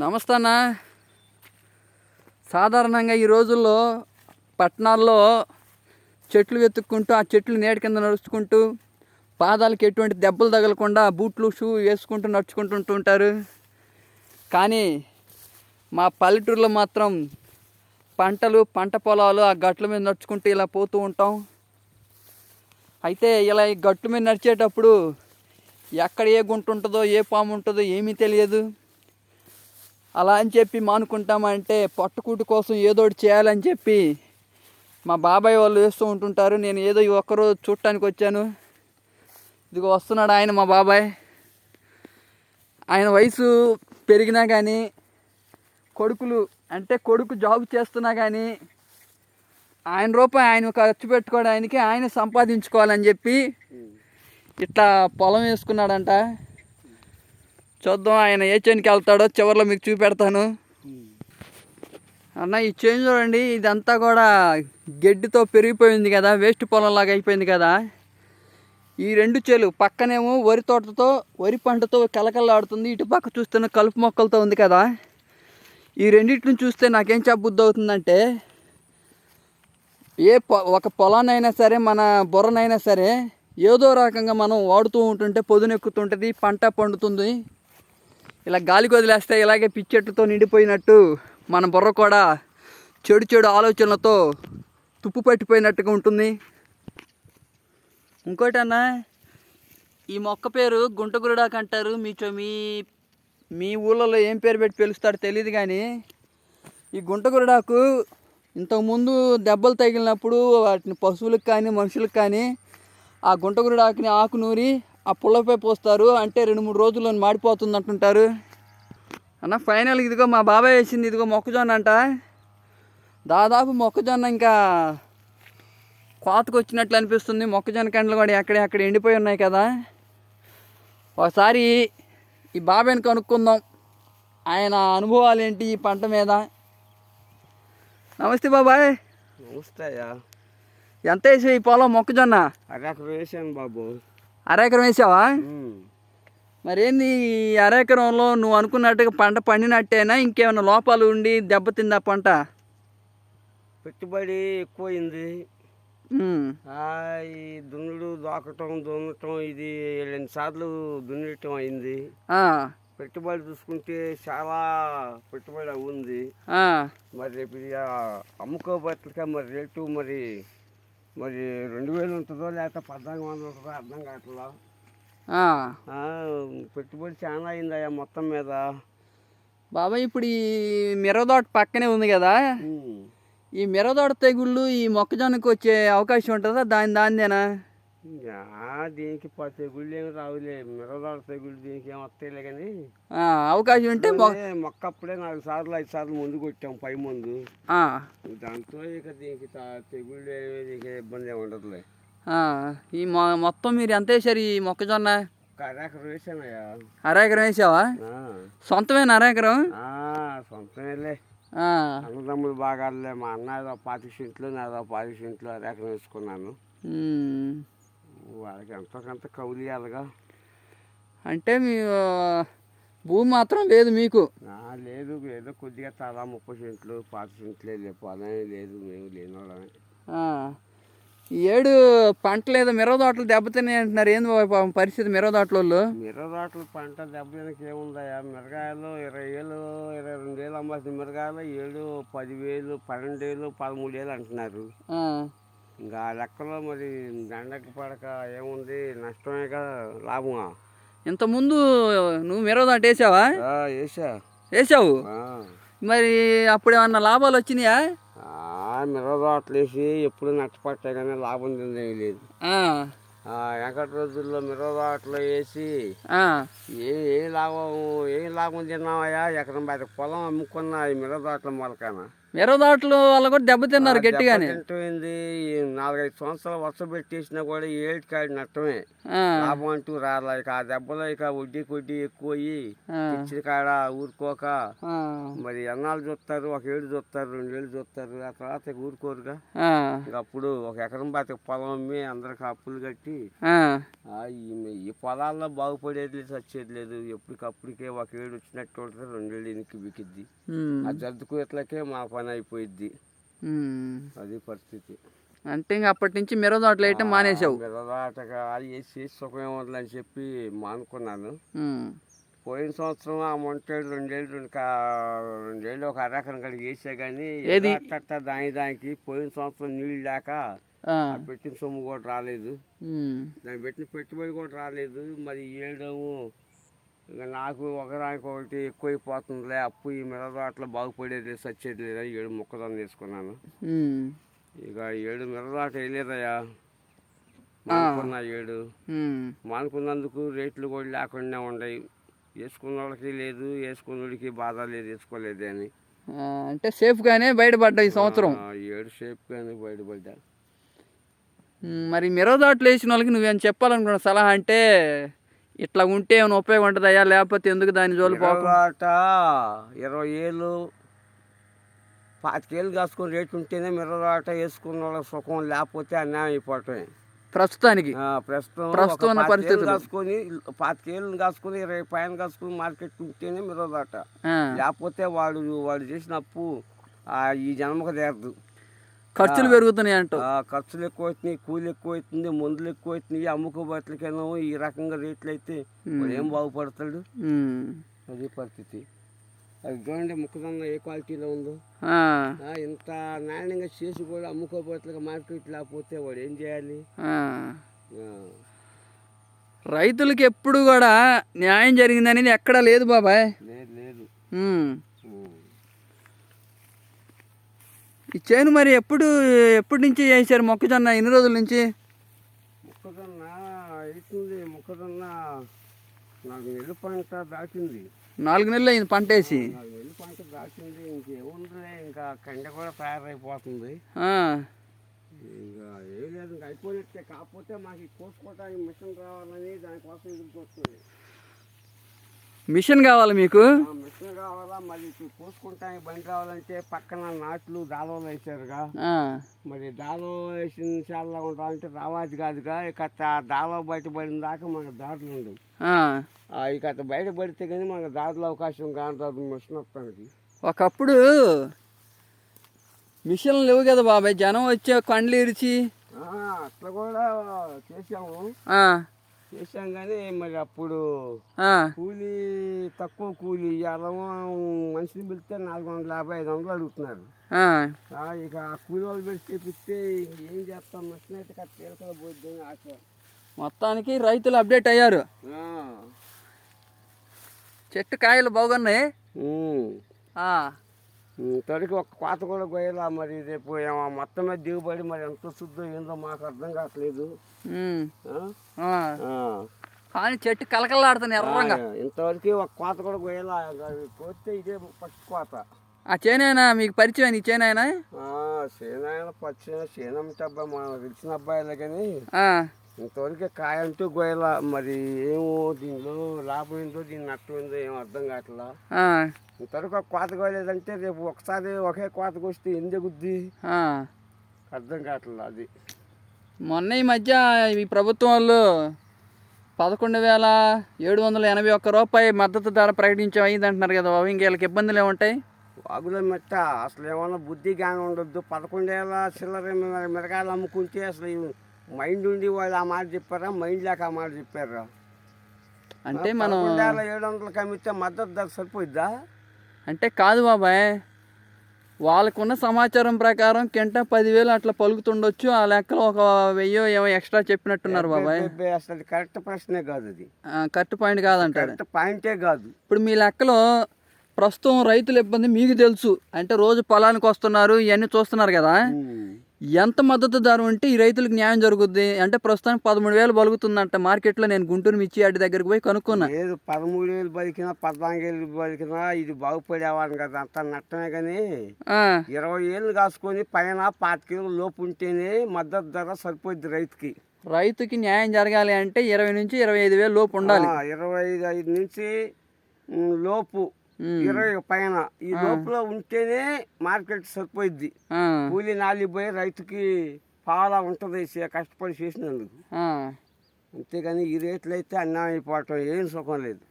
నమస్తే అన్న. సాధారణంగా ఈ రోజుల్లో పట్టణాల్లో చెట్లు వెతుక్కుంటూ ఆ చెట్లు నీడ కింద నడుచుకుంటూ పాదాలకు ఎటువంటి దెబ్బలు తగలకుండా బూట్లు షూ వేసుకుంటూ నడుచుకుంటుంటూ ఉంటారు. కానీ మా పల్లెటూరులో మాత్రం పంటలు పంట పొలాలు ఆ గట్ల మీద నడుచుకుంటూ ఇలా పోతూ ఉంటాం. అయితే ఇలా ఈ గట్ల మీద నడిచేటప్పుడు ఎక్కడ ఏ గుంట ఉంటుందో ఏ పాము ఉంటుందో ఏమీ తెలియదు. అలా అని చెప్పి మానుకుంటామంటే పట్టుకూటి కోసం ఏదో ఒకటి చేయాలని చెప్పి మా బాబాయ్ వాళ్ళు వేస్తూ ఉంటుంటారు. నేను ఏదో ఈ ఒక్కరోజు చూడటానికి వచ్చాను. ఇదిగో వస్తున్నాడు ఆయన మా బాబాయ్. ఆయన వయసు పెరిగినా కానీ కొడుకులు అంటే కొడుకు జాబ్ చేస్తున్నా కానీ ఆయన రూపాయి ఆయన ఖర్చు పెట్టుకోవడానికి ఆయన సంపాదించుకోవాలని చెప్పి ఇట్లా పొలం వేసుకున్నాడంట. చూద్దాం ఆయన ఏ చేనుకి వెళ్తాడో చివరిలో మీకు చూపెడతాను. అన్న ఈ చేను చూడండి ఇదంతా కూడా గడ్డితో పెరిగిపోయింది కదా వేస్ట్ పొలంలాగా అయిపోయింది కదా. ఈ రెండు చేలు పక్కనేమో వరి తోటతో వరి పంటతో కలకల్లాడుతుంది ఇటు పక్క చూస్తున్న కలుపు మొక్కలతో ఉంది కదా. ఈ రెండింటిని చూస్తే నాకేం చెప్పబుద్ధి అవుతుందంటే ఏ పొ ఒక పొలానైనా సరే మన బుర్రనైనా సరే ఏదో రకంగా మనం వాడుతూ ఉంటుంటే పొదునెక్కుతుంటుంది పంట పండుతుంది. ఇలా గాలికి వదిలేస్తే ఇలాగే పిచ్చెట్టుతో నిండిపోయినట్టు మన బుర్ర కూడా చెడు చెడు ఆలోచనలతో తుప్పు పట్టిపోయినట్టుగా ఉంటుంది. ఇంకోటి ఈ మొక్క పేరు గుంటగురుడాకు అంటారు మీ మీ మీ ఊళ్ళలో ఏం పేరు పెట్టి పిలుస్తారో తెలియదు కానీ ఈ గుంటగురుడాకు ఇంతకుముందు దెబ్బలు తగిలినప్పుడు వాటిని పశువులకు కానీ మనుషులకు కానీ ఆ గుంటగురుడాకుని ఆకు నూరి ఆ పుల్లపై పోస్తారు. అంటే రెండు మూడు రోజుల్లో మాడిపోతుంది అంటుంటారు. అన్న ఫైనల్ ఇదిగో మా బాబాయ్ వేసింది ఇదిగో మొక్కజొన్న అంట. దాదాపు మొక్కజొన్న ఇంకా కోతకు వచ్చినట్లు అనిపిస్తుంది. మొక్కజొన్న కండలు కూడా ఎక్కడ ఎక్కడ ఎండిపోయి ఉన్నాయి కదా. ఒకసారి ఈ బాబాయ్ని కనుక్కుందాం. ఆయన అనుభవాలు ఏంటి ఈ పంట మీద? నమస్తే బాబాయ్. నమస్తే ఎంత వేసావు ఈ పొలం మొక్కజొన్న? అక్కడ వేసాను బాబు. అరెకరం వేసావా? మరేంది అరెకరంలో నువ్వు అనుకున్నట్టుగా పంట పండినట్టేనా? ఇంకేమైనా లోపాలు ఉండి దెబ్బతిందా పంట? పెట్టుబడి ఎక్కువైంది. ఈ దున్నుడు దోకటం దున్నటం ఇది రెండు సార్లు దున్నటం అయింది. పెట్టుబడి చూసుకుంటే చాలా పెట్టుబడి ఉంది మరి రేపు అమ్ముకోబట్లక మరి రేటు మరి మరి రెండు వేలు ఉంటుందో లేకపోతే పద్నాలుగు వందలు ఉంటుందో అర్థం కావట్లా? పెట్టుబడి చాలా అయిందయ్యా మొత్తం మీద. బాబాయ్ ఇప్పుడు ఈ మిరదోట పక్కనే ఉంది కదా. ఈ మిరదోట తెగుళ్ళు ఈ మొక్కజొన్నకు వచ్చే అవకాశం ఉంటుందా? దాని దానిదేనా? దీనికి తెగుళ్ళు ఏమి రావులే. మిరదాడు తెగుళ్ళు దీనికి ఏం వస్తాయిలే కానీ. అవకాశం ఉంటే మొ అదే మొక్క అప్పుడే నాలుగు సార్లు ఐదు సార్లు ముందు కొట్టాం పై ముందు. దాంతో ఇక దీనికి తెగుళ్ళు ఏమి దీనికి ఇబ్బంది ఏమి ఉండదులే. ఈ మొత్తం మీరు ఎంత వేసారు ఈ మొక్కజొన్న? కరాకర వేసానయ్యా అరెకరం వేసావా. సొంతమేనా అరెకరం? సొంతమేలే. అన్నదమ్ములు బాగాలే మా అన్న ఏదో పాతి సెంట్లు నాదో పాతి సెంట్లు అరేకరం వేసుకున్నాను. వాళ్ళకి ఎంతో కొంత కౌలు అంటే మీ భూమి మాత్రం లేదు మీకు? లేదు ఏదో కొద్దిగా చాలా ముప్పై సెంట్లు పాతి సెంట్లే లేదు పొలం లేదు మేము లేని వాళ్ళమే. ఏడు పంటలు ఏదో మిరవదోటలు దెబ్బతిన్నాయి అంటున్నారు. ఏంది పాపం పరిస్థితి మిరవదోటలు మిరదాట్లు పంట దెబ్బతినకి ఏముందయ్యా? మిరగాయలు ఇరవై వేలు ఇరవై రెండు వేలు అమ్మాల్సిన మిరగాయలు ఏడు పదివేలు పన్నెండు వేలు పదమూడు వేలు అంటున్నారు. ఇంకా ఆ లెక్కలో మరి దండకి పడక ఏముంది? నష్టమేగా లాభమా? ఇంతకుముందు నువ్వు మిరవదోట వేసావా? ఆ, వేసా. వేసావు. మరి అప్పుడు ఏమన్నా లాభాలు వచ్చినాయా? వేసి ఎప్పుడు నష్టపట్టే కానీ లాభం తిందేమీ లేదు. వెంకట రోజుల్లో మిరదాట్లు వేసి ఏ ఏ లాభం ఏ లాభం తిన్నామయ్యా ఎకరం బయట పొలం అమ్ముకున్న ఈ మిరదాట్ల మొలకన? మిరదాట్లు వల్ల కూడా దెబ్బతిన్నారు గట్టిగానే. నాలుగైదు సంవత్సరాలు వర్షం పెట్టేసినా కూడా ఏడు కాడి నష్టమే. లాభం అంటూ రాలే. ఇక ఆ దెబ్బలో ఇక వడ్డీ కొడ్డీ ఎక్కువ అయ్యి ఆ, ఇచ్చిన కాడ ఊరుకోక. మరి ఎన్నాళ్ళు చూస్తారు? ఒక ఏడు చూస్తారు రెండేళ్ళు చూస్తారు. ఆ తర్వాత ఇక ఊరుకోరుగా. అప్పుడు ఒక ఎకరం బాతి పొలం అమ్మి అందరికి అప్పులు కట్టి ఈ పొలాల్లో బాగుపడేది లేదు వచ్చేది లేదు. ఎప్పటికప్పటికే ఒక ఏడు వచ్చినట్టు ఉంటుంది రెండేళ్ళు ఎనికి బికిద్ది. ఆ జద్దుకు ఇట్లకే మా పని అయిపోయిద్ది. అది పరిస్థితి. అంటే ఇంక అప్పటి నుంచి మిరదాట్లు వేయటం మానేసావు మిరదాటగా అది వేసి సుఖం ఏముందని అని చెప్పి మానుకున్నాను. పోయిన సంవత్సరం ఆ మొంటేడు రెండేళ్ళు రెండు రెండేళ్ళు ఒక అరకరం కడిగి వేసా కానీ? అట్ట దాని దానికి పోయిన సంవత్సరం నీళ్ళు లేక పెట్టిన సొమ్ము కూడా రాలేదు. దాన్ని పెట్టిన పెట్టుబడి కూడా రాలేదు. మరి ఏడము ఇంకా నాకు ఒకదానికి ఒకటి ఎక్కువైపోతుందిలే. అప్పు ఈ మిరదాట్లో బాగుపడేది సచ్చేది లేదా ఏడు మొక్కదాన్ని తీసుకున్నాను. ఇక ఏడు మిరదాట వేయలేదయ్యా. మానుకున్నా ఏడు. మానుకున్నందుకు రేట్లు కూడా లేకుండా ఉన్నాయి వేసుకున్న వాళ్ళకి లేదు వేసుకున్న వాళ్ళకి బాధ లేదు వేసుకోలేదు అని. అంటే సేఫ్గానే బయటపడ్డావు ఈ సంవత్సరం. ఏడు కానీ బయటపడ్డా. మరి మిరదాట్లు వేసిన వాళ్ళకి నువ్వేం చెప్పాలనుకున్న సలహా అంటే ఇట్లా ఉంటే ఏమైనా ఉపయోగం ఉంటుందయ్యా? లేకపోతే ఎందుకు దాని జోలు మిరదాట ఇరవై ఏళ్ళు పాతికేళ్ళు కాసుకొని రేటు ఉంటేనే మిరదాట వేసుకున్న వాళ్ళకి సుఖం లేకపోతే అన్యాయం అయిపోవటమే. ప్రస్తుతానికి? ప్రస్తుతం ప్రస్తుతం పరిస్థితులు. కాసుకొని పాతికేళ్ళు కాసుకొని ఇరవై పైన కాసుకొని మార్కెట్ ఉంటేనే ఆ, లేకపోతే వాడు వాడు చేసిన అప్పు ఆ, ఈ జన్మకు తీరదు. ఖర్చులు పెరుగుతున్నాయి అంటూ. ఖర్చులు ఎక్కువ అవుతున్నాయి కూలి ఎక్కువ అవుతుంది మందులు ఎక్కువ అవుతున్నాయి అమ్ముకోబట్లకేమో ఈ రకంగా రేట్లు అయితే ఏం బాగుపడతాడు? అది పరిస్థితి. అది చూడండి మొక్కజొన్న ఏ క్వాలిటీలో ఉందో. ఇంత నాణ్యంగా చేసి కూడా అమ్ముకోబట్లుగా మార్కెట్ లేకపోతే వాడు ఏం చేయాలి? రైతులకి ఎప్పుడు కూడా న్యాయం జరిగింది అనేది ఎక్కడా లేదు బాబాయ్. లేదు లేదు. ఈ చేను మరి ఎప్పుడు ఎప్పటి నుంచి చేశారు మొక్కజొన్న? ఎన్ని రోజుల నుంచి? మొక్కజొన్న అవుతుంది మొక్కజొన్న నాకు నెల్లు పంట దాటింది నాలుగు నెలలు అయింది పంట వేసి? నాకు నెల్లు పంట దాటింది ఇంకేముందిలే ఇంకా కండ కూడా తయారైపోతుంది. ఇంకా ఏం లేదు ఇంకా అయిపోయినట్టే. కాకపోతే మాకు కోసుకోవడానికి మిషన్ రావాలని దానికోసం ఎదురు చూస్తుంది మిషన్ కావాలి మీకు? కావాలా మరి కోసుకుంటానికి బండి రావాలంటే పక్కన నాట్లు దాదాలు వేసారుగా మరి దాలో వేసిన చాలా ఉండాలంటే రావాలి కాదుగా. ఇక దాలో బయటపడిన దాకా మనకు దారులు ఉండవు. ఇక అట్లా బయటపడితే కానీ మనకు దారిలో అవకాశం కాంటారు మిషన్ ఒకప్పుడు మిషన్లు లేవు కదా బాబాయ్. జనం వచ్చే కండ్లు ఇరిచి. అట్లా కూడా చేసాము చేసాం కానీ మరి అప్పుడు కూలీ తక్కువ కూలీ ఇవాళ మనిషిని పిలిస్తే నాలుగు వందల యాభై ఐదు వందలు అడుగుతున్నారు. ఇక ఆ కూలి వాళ్ళు పెట్టి చేపిస్తే ఏం చేస్తాం? మనిషిని అయితే తేలికలు పోద్ది అని ఆశ. మొత్తానికి రైతులు అప్డేట్ అయ్యారు. చెట్టు కాయలు బాగున్నాయి. తొడికి ఒక కోత కూడా పోయేలా మరి రేపు ఏమో మొత్తం మీద దిగుబడి మరి ఎంత శుద్ధం ఏందో మాకు అర్థం కావట్లేదు. కానీ చెట్టు కలకలాడుతుంది ఎర్రంగా. ఇంతవరకు ఒక కోత కూడా అది పోతే ఇదే ఫస్ట్ కోత. ఆ చేనైనా? మీకు పరిచయం ఈ చేనైనా? సేనాయన పచ్చిన సేనమ్మ అబ్బాయి మనం తెలిసిన అబ్బాయిలే కానీ. ఇంతవరకు కాయ అంటూ గోయల మరి ఏమో దీనిలో లాభం ఏందో దీని నష్టం ఏందో ఏం అర్థం కావట్లా? ఇంతవరకు ఒక కోత కోయలేదంటే రేపు ఒకసారి ఒకే ఎందు గుద్ది ఆ. అర్థం కావట్లా అది. మొన్న ఈ మధ్య ఈ ప్రభుత్వం వాళ్ళు పదకొండు వేల ఏడు వందల ఎనభై ఒక్క రూపాయి మద్దతు ధర ప్రకటించాం అయింది అంటున్నారు కదా బాబు. ఇంకేళ్ళకి ఇబ్బందులు ఏముంటాయి వాగులో మెట్ట అసలు ఏమన్నా బుద్ధి జ్ఞానం ఉండొద్దు. పదకొండేళ్ళ చిల్లర మిర- మిరగాయలు అమ్ముకుంటే అసలు మైండ్ ఉండి వాళ్ళు ఆ మాట చెప్పారా? మైండ్ లేక ఆ మాట చెప్పారా? అంటే మనం ఏడు వందలకి అమ్మితే మద్దతు ధర సరిపోయిద్దా? అంటే కాదు బాబాయ్. వాళ్ళకున్న సమాచారం ప్రకారం కింట పదివేలు అట్లా పలుకుతుండొచ్చు. ఆ లెక్కలో ఒక వెయ్యో ఏమో ఎక్స్ట్రా చెప్పినట్టున్నారు బాబాయ్. అసలు కరెక్ట్ ప్రశ్నే కాదు అది. కరెక్ట్ పాయింట్ కాదంటారు పాయింటే కాదు. ఇప్పుడు మీ లెక్కలో ప్రస్తుతం రైతుల ఇబ్బంది మీకు తెలుసు. అంటే రోజు పొలానికి వస్తున్నారు ఇవన్నీ చూస్తున్నారు కదా. ఎంత మద్దతు ధర ఉంటే ఈ రైతులకు న్యాయం జరుగుద్ది? అంటే ప్రస్తుతానికి పదమూడు వేలు బలుగుతుందంట మార్కెట్లో. నేను గుంటూరు మిర్చి యార్డ్ దగ్గరికి పోయి కనుక్కున్నా. లేదు పదమూడు వేలు బలికినా పద్నాలుగు వేలు బలికినా ఇది బాగుపడేవాడిని కదా. అంత నష్టమే కానీ ఇరవై ఏళ్ళు కాసుకొని పైన పాతికేళ్ళు లోపు ఉంటేనే మద్దతు ధర సరిపోద్ది రైతుకి. రైతుకి న్యాయం జరగాలి అంటే ఇరవై నుంచి ఇరవై ఐదు వేలు లోపు ఉండాలి. ఇరవై ఐదు ఐదు నుంచి లోపు. ఇరవై పైన. ఈ లోపల ఉంటేనే మార్కెట్ సరిపోద్ది ఆ, కూలి నాలి పోయి రైతుకి పాలా ఉంటుంది కష్టపడి చేసినందుకు. అంతేగాని ఈ రేట్లు అయితే అన్యాయం అయిపోవటం ఏం సుఖం లేదు.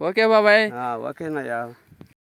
ఓకే బాబాయ్. ఓకేనయ్యా.